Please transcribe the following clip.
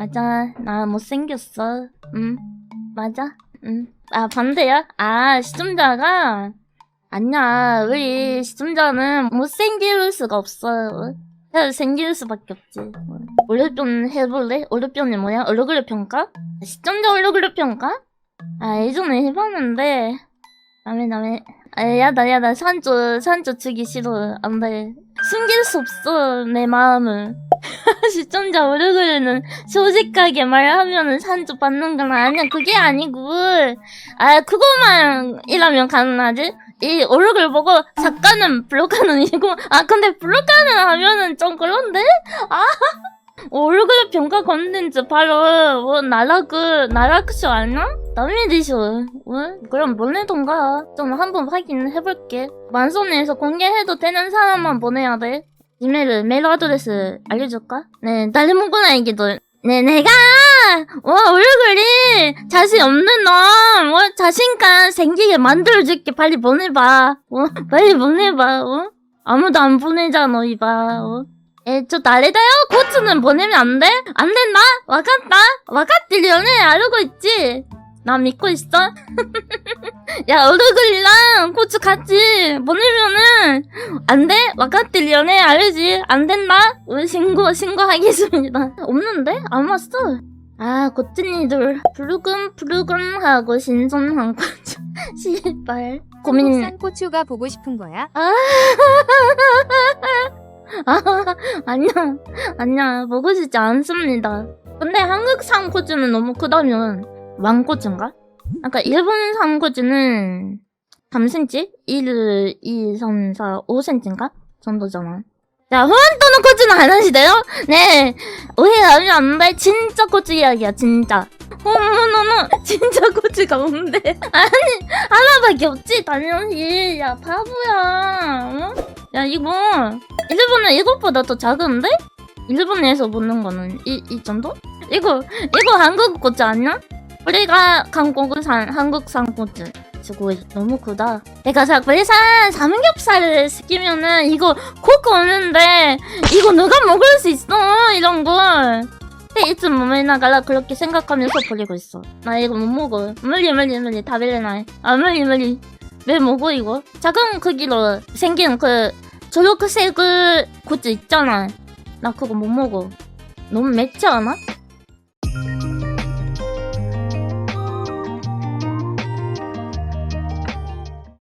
맞아. 나 못생겼어. 응. 맞아. 응. 아, 반대야? 아, 시청자가? 아니야. 우리 시청자는 못생길 수가 없어. 어? 생길 수밖에 없지. 월요병 해볼래? 월요병이 뭐야? 얼굴 평가? 시청자 얼굴 평가? 아, 예전에 해봤는데. 남의 남의. 아, 야다, 야다. 산조, 산조 치기 싫어. 안 돼. 숨길 수 없어, 내 마음을. 시청자 얼굴은 솔직하게 말하면은 산조 받는 건 아니야. 그게 아니고. 아, 그것만 이라면 가능하지? 이 얼굴 보고 작가는 블록하는 이고 아 근데 블록하는 하면은 좀 그런데 아 얼굴 평가 컨텐츠 바로 뭐 나라그 나라크쇼 아니야? 남이디쇼 어? 그럼 보내던가 좀 한번 확인해볼게 만손에서 공개해도 되는 사람만 보내야 돼 이메일 메일 아드레스 알려줄까? 네 다른 문구나에게도 네 내가 어, 얼굴이 자신 없는 놈, 어, 자신감 생기게 만들어줄게. 빨리 보내봐. 어, 빨리 보내봐. 어? 아무도 안 보내잖아, 이봐. 어? 에, 저 나래다요? 코츠는 보내면 안 돼? 안 된다? 와갔다? 와갔지, 연애 알고 있지? 나 믿고 있어? 야, 얼굴이랑 코츠 같이 보내면은, 안 돼? 와갔지, 연애 알지? 안 된다? 우리 신고, 신고하겠습니다. 없는데? 안 왔어. 아, 고친이들 부르금 부르금 하고 신선한 거죠. 씨발. 고민. 한국산 고추가 보고 싶은 거야? 아, 아, 아니야, 아니야, 보고 싶지 않습니다. 근데 한국산 코즈는 너무 크다면 왕코즈인가? 아까 일본산 코즈는 3cm? 1, 2, 3, 4, 5cm인가? 정도잖아. 자, 후원 또는 코즈는 안 하시대요? 네, 오해하면 안 돼. 진짜 코즈 이야기야, 진짜. 어머너너, 진짜 코즈가 뭔데? 아니, 하나밖에 없지, 당연히. 야, 바보야. 어? 야, 이거, 일본은 이것보다 더 작은데? 일본에서 보는 거는 이, 이 정도? 이거, 이거 한국 코즈 아니야? 우리가 한국산, 한국산 코즈. 지고 너무 크다. 내가 자, 그래산 삼겹살을 시키면은 이거 콕 오는데, 이거 누가 먹을 수 있어? 이런 걸. 근데 이쯤 몸에 나가라 그렇게 생각하면서 버리고 있어. 나 이거 못 먹어. 물리 물리 물리 다 빌려놔. 아 물리 물리. 왜 먹어 이거? 작은 크기로 생긴 그 초록색 그 굿즈 있잖아. 나 그거 못 먹어. 너무 맵지 않아?